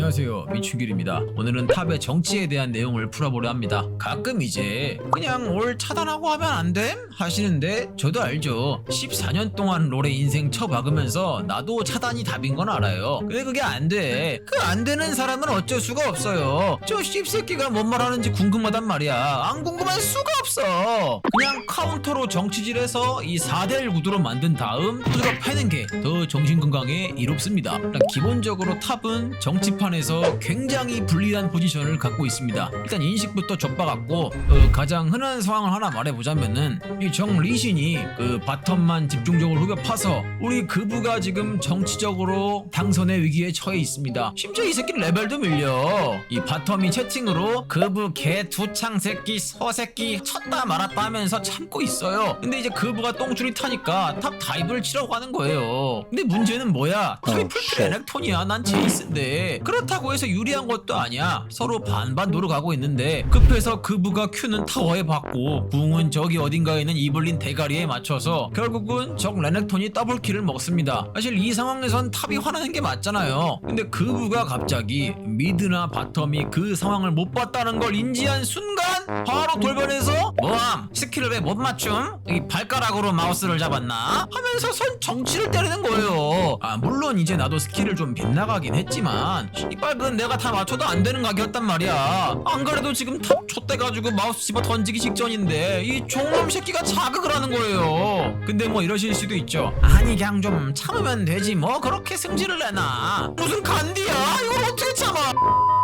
안녕하세요 미춘길입니다. 오늘은 탑의 정치에 대한 내용을 풀어보려 합니다. 가끔 이제 그냥 올 차단하고 하면 안 됨? 하시는데 저도 알죠. 14년 동안 롤의 인생 쳐박으면서 나도 차단이 답인 건 알아요. 근데 그게 안돼그 안 되는 사람은 어쩔 수가 없어요. 저 씹새끼가 뭔 말하는지 궁금하단 말이야. 안 궁금할 수가 없어. 그냥 카운터로 정치질해서 이 4대1 구도로 만든 다음 투가 패는 게 더 정신건강에 이롭습니다. 일단 기본적으로 탑은 정치 판에서 굉장히 불리한 포지션을 갖고 있습니다. 일단 인식부터 좁아갖고 어, 가장 흔한 상황을 하나 말해보자면은 이 정리신이 그 바텀만 집중적으로 후벼 파서 우리 그부가 지금 정치적으로 당선의 위기에 처해 있습니다. 심지어 이 새끼 레벨도 밀려. 이 바텀이 채팅으로 그부 개 두창 새끼 서 새끼 쳤다 말았다 하면서 참고 있어요. 근데 이제 그부가 똥줄이 타니까 탑 다이브를 치려고 하는 거예요. 근데 문제는 뭐야? 풀트레 shit. 에렉톤이야 난 제이스인데 그렇다고 해서 유리한 것도 아니야. 서로 반반 노려가고 있는데 급해서 그 부가 큐는 타워에 받고 궁은 저기 어딘가에 있는 이블린 대가리에 맞춰서 결국은 적 레넥톤이 더블킬을 먹습니다. 사실 이 상황에선 탑이 화나는 게 맞잖아요. 근데 그 부가 갑자기 미드나 바텀이 그 상황을 못 봤다는 걸 인지한 순간 바로 돌변해서 뭐함? 스킬을 왜 못 맞춤? 이 발가락으로 마우스를 잡았나? 하면서 선 정치를 때리는 거예요. 아 물론 이제 나도 스킬을 좀 빗나가긴 했지만 이빨 그건 내가 다 맞춰도 안 되는 각이었단 말이야. 안 그래도 지금 탑 좆대가지고 마우스 집어 던지기 직전인데 이 종놈 새끼가 자극을 하는 거예요. 근데 뭐 이러실 수도 있죠. 아니 그냥 좀 참으면 되지. 뭐 그렇게 승질을 내나. 무슨 간디야? 이걸 어떻게 참아?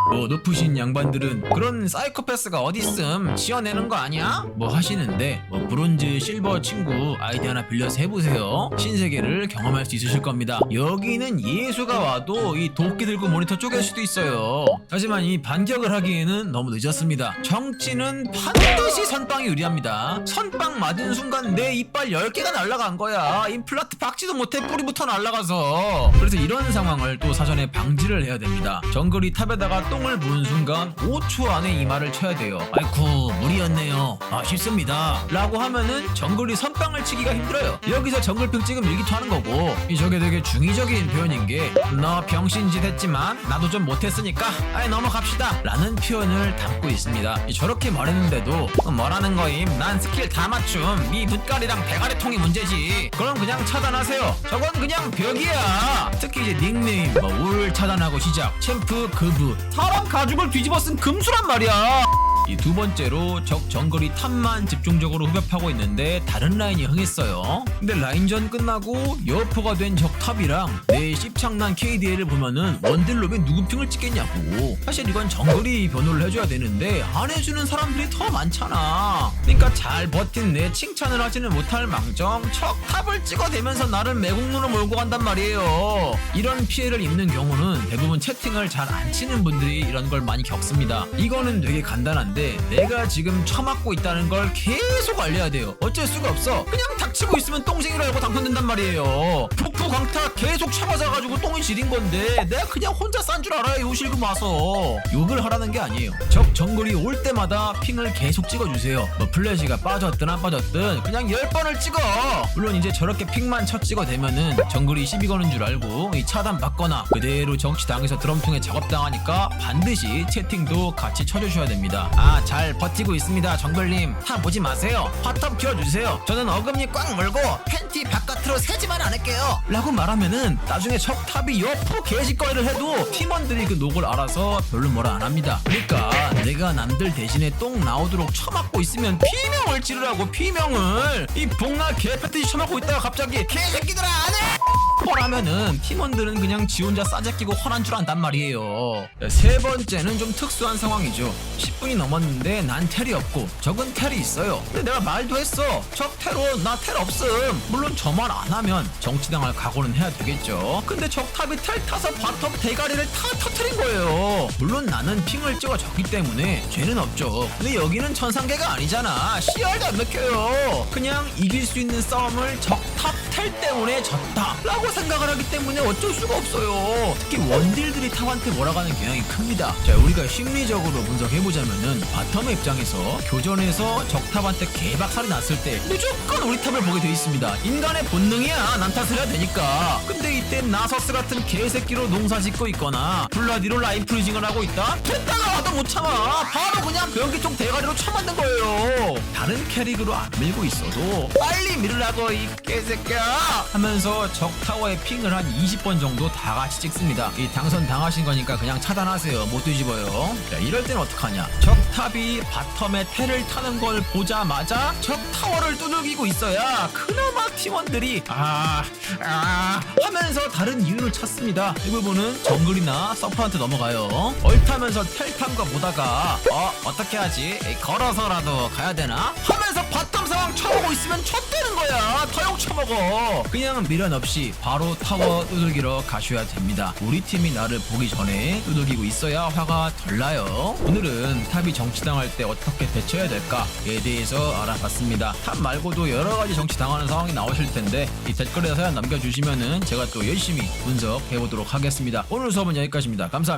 뭐 높으신 양반들은 그런 사이코패스가 어딨음. 지어내는 거 아니야? 뭐 하시는데 뭐 브론즈 실버 친구 아이디 하나 빌려서 해보세요. 신세계를 경험할 수 있으실 겁니다. 여기는 예수가 와도 이 도끼 들고 모니터 쪼갤 수도 있어요. 하지만 이 반격을 하기에는 너무 늦었습니다. 정치는 반드시 선빵이 유리합니다. 선빵 맞은 순간 내 이빨 10개가 날아간 거야. 임플란트 박지도 못해 뿌리부터 날아가서. 그래서 이런 상황을 또 사전에 방지를 해야 됩니다. 정글이 탑에다가 똥을 부은 순간 5초 안에 이 말을 쳐야 돼요. 아이쿠 무리였네요. 아쉽습니다. 라고 하면은 정글이 선빵을 치기가 힘들어요. 여기서 정글핑 찍으면 일기토하는 거고. 이 저게 되게 중의적인 표현인 게 너 병신짓 했지만 나도 좀 못했으니까 아이 넘어갑시다. 라는 표현을 담고 있습니다. 이 저렇게 말했는데도 뭐라는 거임? 난 스킬 다 맞춤. 이 눈깔이랑 대가리통이 문제지. 그럼 그냥 차단하세요. 저건 그냥 벽이야. 특히 이제 닉네임 뭐울 차단하고 시작. 챔프 그브 사람 가죽을 뒤집어 쓴 금수란 말이야 이 두 번째로 적 정글이 탑만 집중적으로 후벼파고 있는데 다른 라인이 흥했어요. 근데 라인전 끝나고 여포가 된 적 탑이랑 내 씹창난 KDA를 보면은 원딜로에 누구 핑을 찍겠냐고. 사실 이건 정글이 변호를 해줘야 되는데 안 해주는 사람들이 더 많잖아. 그러니까 잘 버틴 내 칭찬을 하지는 못할 망정 적 탑을 찍어대면서 나를 매국노로 몰고 간단 말이에요. 이런 피해를 입는 경우는 대부분 채팅을 잘 안 치는 분들이 이런 걸 많이 겪습니다. 이거는 되게 간단한데 내가 지금 처맞고 있다는 걸 계속 알려야 돼요. 어쩔 수가 없어. 그냥 닥치고 있으면 똥쟁이로 알고 당선된단 말이에요. 폭포 강타 계속 쳐맞아가지고 똥이 지린 건데 내가 그냥 혼자 싼 줄 알아요. 요실금 와서 욕을 하라는 게 아니에요. 적 정글이 올 때마다 핑을 계속 찍어주세요. 뭐 플래시가 빠졌든 안 빠졌든 그냥 10번을 찍어. 물론 이제 저렇게 핑만 쳐 찍어대면은 정글이 시비 거는 줄 알고 이 차단 받거나 그대로 정치당에서 드럼통에 작업당하니까 반드시 채팅도 같이 쳐주셔야 됩니다. 아 잘 버티고 있습니다 정글님. 타 보지 마세요. 화탑 키워주세요. 저는 어금니 꽉 물고 팬티 바깥으로 세지만 않을게요. 라고 말하면은 나중에 적 탑이 여포 개짓거리를 해도 팀원들이 그 녹을 알아서 별로 뭐라 안 합니다. 그러니까 내가 남들 대신에 똥 나오도록 처맞고 있으면 피명을 찌르라고 피명을. 이 복나 개패티시 처맞고 있다가 갑자기 개새끼들아 안해! 펄하면은 팀원들은 그냥 지 혼자 싸제끼고 화난 줄 안단 말이에요. 세 번째는 좀 특수한 상황이죠. 10분이 넘 었는데 난 텔이 없고 적은 텔이 있어요. 근데 내가 말도 했어. 적 테로 나 텔 없음. 물론 저 말 안 하면 정치당할 각오는 해야 되겠죠. 근데 적 탑이 텔 타서 바텀 대가리를 다 터트린 거예요. 물론 나는 핑을 찍어줬기 때문에 죄는 없죠. 근데 여기는 천상계가 아니잖아. 씨알도 안 맥혀요. 그냥 이길 수 있는 싸움을 적탑 텔 때문에 졌다. 라고 생각을 하기 때문에 어쩔 수가 없어요. 특히 원딜들이 탑한테 몰아가는 경향이 큽니다. 자, 우리가 심리적으로 분석해보자면은 바텀의 입장에서 교전에서 적탑한테 개박살이 났을 때 무조건 우리 탑을 보게 돼 있습니다. 인간의 본능이야. 난 탓을 해야 되니까. 근데 이때 나서스 같은 개새끼로 농사 짓고 있거나 블라디로 라인 프리징을 하고 있다? 됐다가 와도 못 참아. 바로 그냥 변기통 대가리로 쳐맞는 거예요. 다른 캐릭으로 안 밀고 있어도 빨리 밀으라고 이 개새끼야 하면서 적 타워에 핑을 한 20번 정도 다 같이 찍습니다. 이 당선 당하신 거니까 그냥 차단하세요. 못 뒤집어요. 자, 이럴 땐 어떡하냐? 적 탑이 바텀에 테를 타는 걸 보자마자 적 타워를 두들기고 있어야 그나마 팀원들이 아, 아 하면서 다른 이유를 찾습니다. 이 부분은 정글이나 서퍼한테 넘어가요. 얼타면서 텔탄 거 보다가 어 어떻게 하지? 걸어서라도 가야 되나? 하면서 바텀 상황 쳐보고 있으면 쳤대는 거야. 터용 쳐먹어. 그냥 미련 없이 바로 타워 두들기러 가셔야 됩니다. 우리 팀이 나를 보기 전에 두들기고 있어야 화가 덜 나요. 오늘은 탑이 정치당할 때 어떻게 대처해야 될까에 대해서 알아봤습니다. 탑 말고도 여러 가지 정치당하는 상황이 나오실 텐데 이 댓글에 사연 남겨주시면은 제가 또 열심히 분석해 보도록 하겠습니다. 오늘 수업은 여기까지입니다. 감사합니다.